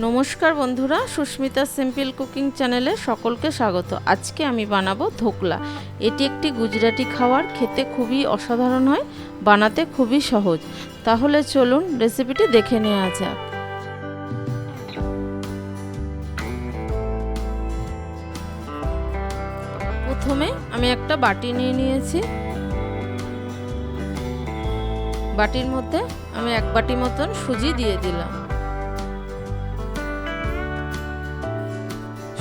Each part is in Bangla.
নমস্কার বন্ধুরা, সুস্মিতা সিম্পল কুকিং চ্যানেলে সকলকে স্বাগত। আজকে আমি বানাবো ধোকলা। এটি একটি গুজরাটি খাবার খেতে খুবই অসাধারণ হয়, বানাতে খুবই সহজ। তাহলে চলুন রেসিপিটি দেখে নেওয়া যাক। প্রথমে আমি একটা বাটি নিয়ে নিয়েছি। বাটির মধ্যে আমি এক বাটি মতন সুজি দিয়ে দিলাম।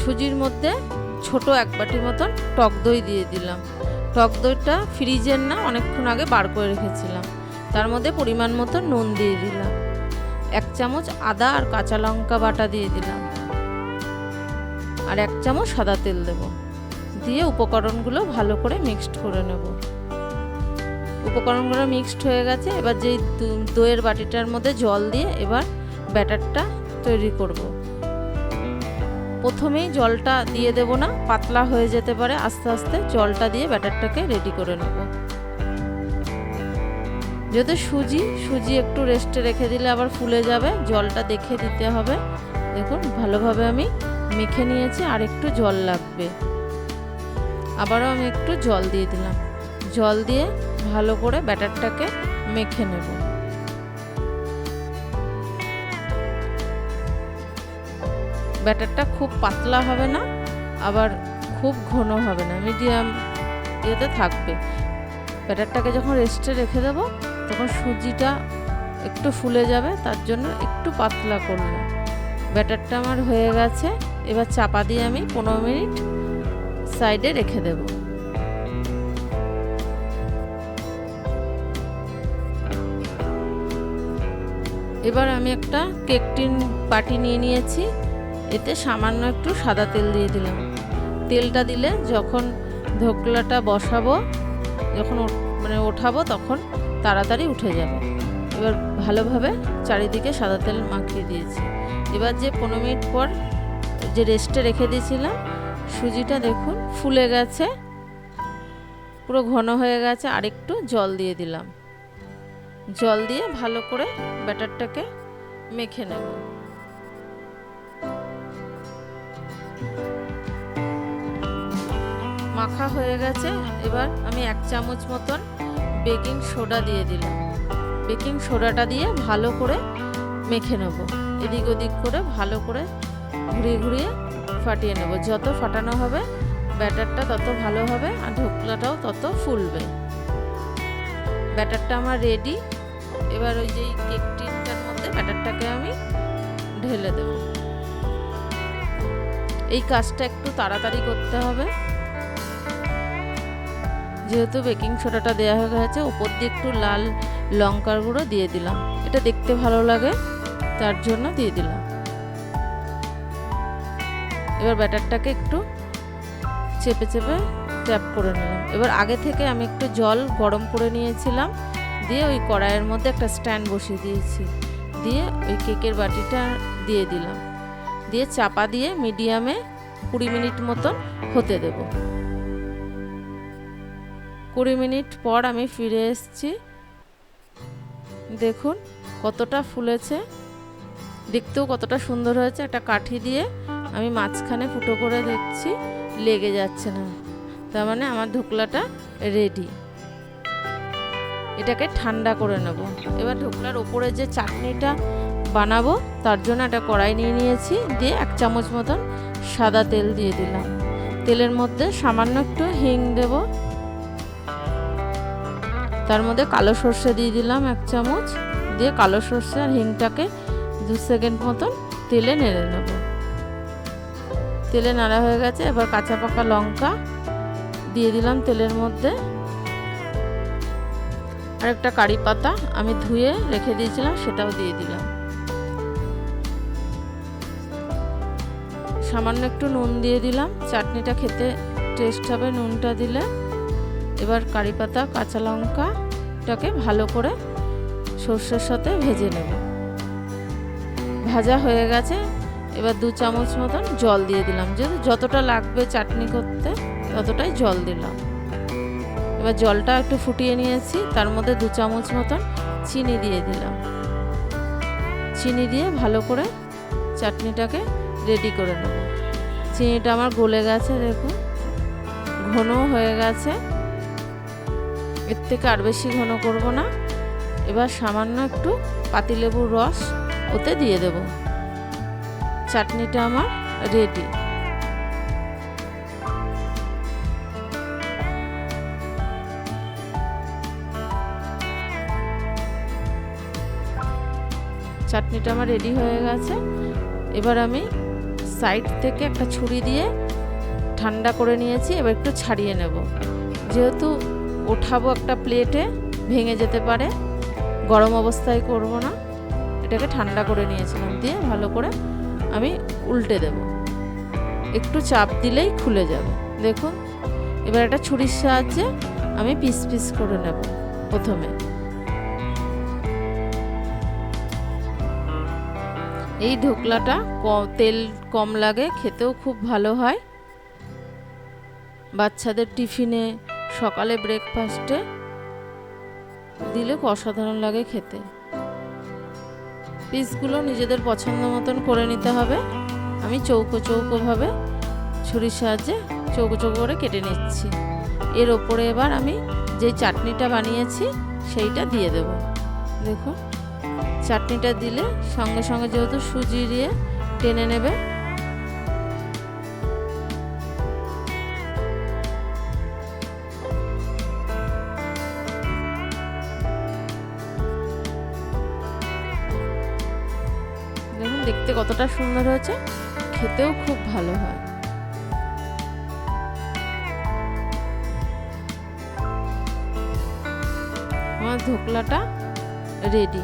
সুজির মধ্যে ছোট এক বাটি মতন টক দই দিয়ে দিলাম। টক দইটা ফ্রিজের না অনেকক্ষণ আগে বার করে রেখেছিলাম। তার মধ্যে পরিমাণ মতো নুন দিয়ে দিলাম। এক চামচ আদা আর কাঁচা লঙ্কা বাটা দিয়ে দিলাম। আর এক চামচ সাদা তেল দেব। দিয়ে উপকরণগুলো ভালো করে মিক্সড করে নেব। উপকরণগুলো মিক্সড হয়ে গেছে। এবার যেই দইয়ের বাটিটার মধ্যে জল দিয়ে এবার ব্যাটারটা তৈরি করব। প্রথমেই জলটা দিয়ে দেব না, পাতলা হয়ে যেতে পারে, আস্তে আস্তে জলটা দিয়ে ব্যাটারটাকে রেডি করে নেব। যদি সুজি সুজি একটু রেস্টে রেখে দিলে আবার ফুলে যাবে, জলটা দেখে দিতে হবে। দেখুন, ভালোভাবে আমি মেখে নিয়েছি, আর একটু জল লাগবে। আবারও আমি একটু জল দিয়ে দিলাম। জল দিয়ে ভালো করে ব্যাটারটাকে মেখে নেব। ব্যাটারটা খুব পাতলা হবে না, আবার খুব ঘন হবে না মিডিয়াম ইয়েতে থাকবে। ব্যাটারটাকে যখন রেস্টে রেখে দেব, তখন সুজিটা একটু ফুলে যাবে, তার জন্য একটু পাতলা করলাম ব্যাটারটা আমার হয়ে গেছে, এবার চাপা দিয়ে আমি পনেরো মিনিট সাইডে রেখে দেব। এবার আমি একটা কেক টিন নিয়ে নিয়েছি। এতে সামান্য একটু সাদা তেল দিয়ে দিলাম। তেলটা দিলে যখন ধোকলাটা বসাবো, যখন মানে ওঠাবো তখন তাড়াতাড়ি উঠে যাবে। এবার ভালোভাবে চারিদিকে সাদা তেল মাখিয়ে দিয়েছি। এবার যে পনেরো মিনিট পর যে রেস্টে রেখে দিয়েছিলাম, সুজিটা দেখুন ফুলে গেছে, পুরো ঘন হয়ে গেছে আরেকটু জল দিয়ে দিলাম। জল দিয়ে ভালো করে ব্যাটারটাকে মেখে নেব। মাখা হয়ে গেছে। এবার আমি এক চামচ মতন বেকিং সোডা দিয়ে দিলাম। বেকিং সোডাটা দিয়ে ভালো করে মেখে নেব। এদিক ওদিক করে ভালো করে ঘুরিয়ে ঘুরিয়ে ফাটিয়ে নেব। যত ফাটানো হবে, ব্যাটারটা তত ভালো হবে আর ঢোকলাটাও তত ফুলবে। ব্যাটারটা আমার রেডি এবার ওই যে কেক টিনটার মধ্যে ব্যাটারটাকে আমি ঢেলে দেব। এই কাজটা একটু তাড়াতাড়ি করতে হবে। যেহেতু বেকিং সোডাটা দেওয়া হয়ে গেছে, উপর দিয়ে একটু লাল লঙ্কার গুঁড়ো দিয়ে দিলাম। এটা দেখতে ভালো লাগে, তার জন্য দিয়ে দিলাম। এবার ব্যাটারটাকে একটু চেপে চেপে ট্যাপ করে নিলাম। এবার আগে থেকে আমি একটু জল গরম করে নিয়েছিলাম, দিয়ে ওই কড়াইয়ের মধ্যে একটা স্ট্যান্ড বসিয়ে দিয়েছি। দিয়ে ওই কেকের বাটিটা দিয়ে দিলাম। দিয়ে চাপা দিয়ে মিডিয়ামে কুড়ি মিনিট মতন হতে দেবো। কুড়ি মিনিট পর আমি ফিরে এসেছি। দেখুন কতটা ফুলেছে। দেখতেও কতটা সুন্দর হয়েছে। একটা কাঠি দিয়ে আমি মাঝখানে ফুটো করে দেখছি, লেগে যাচ্ছে না। তার মানে আমার ঢোকলাটা রেডি এটাকে ঠান্ডা করে নেব। এবার ঢোকলার ওপরে যে চাটনিটা বানাবো, তার জন্য একটা কড়াই নিয়ে নিয়েছি, দিয়ে এক চামচ মতন সাদা তেল দিয়ে দিলাম। তেলের মধ্যে সামান্য একটু হিং দেবো। তার মধ্যে কালো সর্ষে দিয়ে দিলাম এক চামচ, দিয়ে কালো সর্ষে আর হিংটাকে দু সেকেন্ড মতন তেলে নেড়ে নেব। তেলে নাড়া হয়ে গেছে, এবার কাঁচা পাকা লঙ্কা দিয়ে দিলাম তেলের মধ্যে। আর একটা কারি পাতা আমি ধুয়ে রেখে দিয়েছিলাম, সেটাও দিয়ে দিলাম। সামান্য একটু নুন দিয়ে দিলাম। চাটনিটা খেতে টেস্ট হবে নুনটা দিলে। এবার কারি পাতা, কাঁচা লঙ্কাটাকে ভালো করে সর্ষের সাথে ভেজে নেব। ভাজা হয়ে গেছে। এবার দু চামচ মতন জল দিয়ে দিলাম। যদি যতটা লাগবে চাটনি করতে, ততটাই জল দিলাম। এবার জলটা একটু ফুটিয়ে নিয়েছি। তার মধ্যে দু চামচ মতন চিনি দিয়ে দিলাম। চিনি দিয়ে ভালো করে চাটনিটাকে রেডি করে নেব। চিনিটা আমার গলে গেছে, দেখুন। ঘনও হয়ে গেছে। এর থেকে আর বেশি ঘন করব না। এবার সামান্য একটু পাতিলেবুর রস ওতে দিয়ে দেব। চাটনিটা আমার রেডি চাটনিটা আমার রেডি হয়ে গেছে। এবার আমি সাইড থেকে একটা ছুরি দিয়ে ঠান্ডা করে নিয়েছি, এবার একটু ছাড়িয়ে নেব। যেহেতু ওঠাবো একটা প্লেটে, ভেঙে যেতে পারে, গরম অবস্থায় করব না। এটাকে ঠান্ডা করে নিয়েছিলাম দিয়ে ভালো করে আমি উল্টে দেব। একটু চাপ দিলেই খুলে যাবে। দেখুন, এবার একটা ছুরির সাহায্যে আমি পিস পিস করে নেব প্রথমে। এই ঢোকলাটা তেল কম লাগে, খেতেও খুব ভালো হয়। বাচ্চাদের টিফিনে সকালে ব্রেকফাস্টে দিলে অসাধারণ লাগে খেতে। পিসগুলো নিজেদের পছন্দ মতন করে নিতে হবে। আমি চৌকো চৌকোভাবে ছুরির সাহায্যে চৌকো চৌকো করে কেটে নিচ্ছি। এর ওপরে এবার আমি যে চাটনিটা বানিয়েছি, সেইটা দিয়ে দেব। দেখুন। চাটনিটা দিলে সঙ্গে সঙ্গে যেহেতু সুজি দিয়ে টেনে নেবে। দেখুন, দেখতে কতটা সুন্দর হয়েছে। খেতেও খুব ভালো হয়। আমার ধোকলাটা রেডি